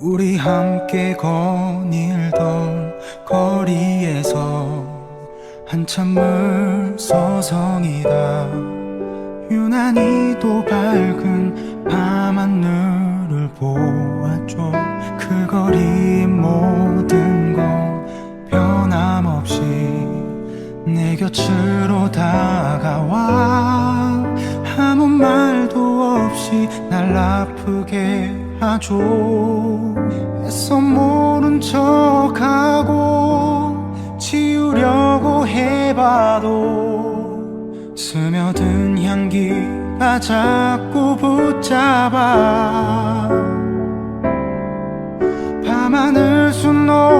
우리 함께 거닐던 거리에서 한참을 서성이다. 유난히 도 밝은 밤하늘을 보았죠. 그 거리 모든 내 곁으로 다가와. 아무 말도 없이 날 아프게 하죠. 애써 모른 척하고 지우려고 해봐도 스며든 향기가 자꾸 붙잡아. 밤하늘 수놓